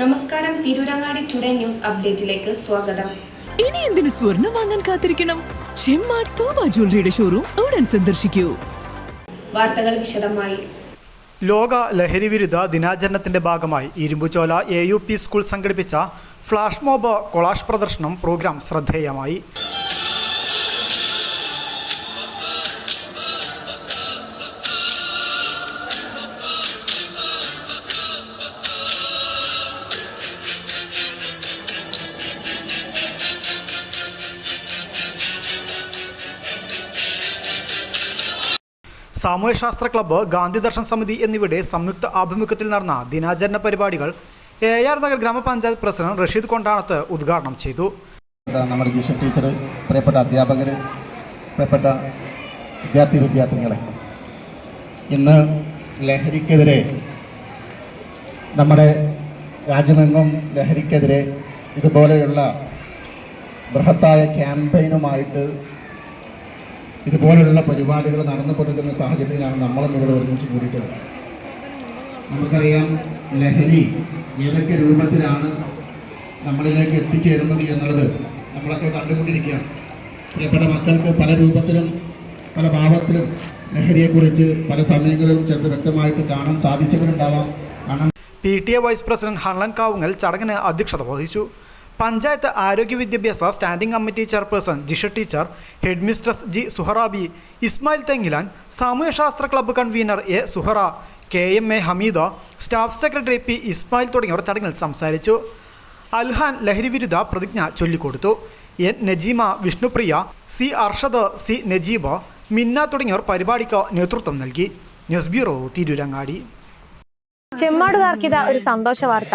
നമസ്കാരം Tirurangadi today news അപ്ഡേറ്റിലേക്ക് സ്വാഗതം. ഇനി എന്തിനു സ്വർണം വാങ്ങാൻ കാത്തിരിക്കണം? ചെമ്മാട് തോമ ജ്വല്ലറിയുടെ ഷോറൂം ഉടൻ സന്ദർശിക്കൂ. വാർത്തകൾ വിശദമായി. ലോക ലഹരി വിരുദ്ധ ദിനാചരണത്തിന്റെ ഭാഗമായി Irumbuchola A U P school സംഘടിപ്പിച്ച ഫ്ലാഷ് മോബ് കൊളാഷ് പ്രദർശനം പ്രോഗ്രാം ശ്രദ്ധേയമായി. സാമൂഹ്യശാസ്ത്ര ക്ലബ്ബ് ഗാന്ധി ദർശൻ സമിതി എന്നിവയുടെ സംയുക്ത ആഭിമുഖ്യത്തിൽ നടന്ന ദിനാചരണ പരിപാടികൾ എ ആർ നഗർ ഗ്രാമപഞ്ചായത്ത് പ്രസിഡന്റ് റഷീദ് കൊണ്ടാണത്ത് ഉദ്ഘാടനം ചെയ്തു. നമ്മുടെ ജിഷ ടീച്ചർ പ്രിയപ്പെട്ട അധ്യാപകർ പ്രിയപ്പെട്ട വിദ്യാർത്ഥി വിദ്യാർത്ഥികളെ ഇന്ന് ലഹരിക്കെതിരെ നമ്മുടെ രാജ്യമെങ്ങും ലഹരിക്കെതിരെ ഇതുപോലെയുള്ള ബൃഹത്തായ ക്യാമ്പയിനുമായിട്ട് ഇതുപോലെയുള്ള പരിപാടികൾ നടന്നുകൊണ്ടിരിക്കുന്ന സാഹചര്യത്തിലാണ് നമ്മളും ഇവിടെ ഒരുമിച്ച് കൂടിയിട്ടുള്ളത്. നമുക്കറിയാം ലഹരി ഏതൊക്കെ രൂപത്തിലാണ് നമ്മളിലേക്ക് എത്തിച്ചേരുന്നത് എന്നുള്ളത് നമ്മളൊക്കെ കണ്ടുകൊണ്ടിരിക്കുകയാണ്. പ്രിയപ്പെട്ട മക്കൾക്ക് പല രൂപത്തിലും പല ഭാവത്തിലും ലഹരിയെക്കുറിച്ച് പല സമയങ്ങളിലും ചിലത് വ്യക്തമായിട്ട് കാണാൻ സാധിച്ചവരുണ്ടാവാം. കാണാൻ P T A vice president Hunlan Kavungal ചടങ്ങിന് അധ്യക്ഷത വഹിച്ചു. പഞ്ചായത്ത് ആരോഗ്യ വിദ്യാഭ്യാസ standing committee chairperson Jisha teacher headmistress G Suharabi Ismail Thengilan സാമൂഹ്യശാസ്ത്ര club convener A Suhara K M A Hameeda staff secretary P Ismail തുടങ്ങിയവർ ചടങ്ങിൽ സംസാരിച്ചു. അൽഹാൻ ലഹരി വിരുദ്ധ പ്രതിജ്ഞ ചൊല്ലിക്കൊടുത്തു. N Najeema Vishnupriya C Arshad C Najeeba Minna തുടങ്ങിയവർ പരിപാടിക്ക് നേതൃത്വം നൽകി. News bureau Tirurangadi. ചെമ്മാടുകാർക്കിത ഒരു സന്തോഷ വാർത്ത.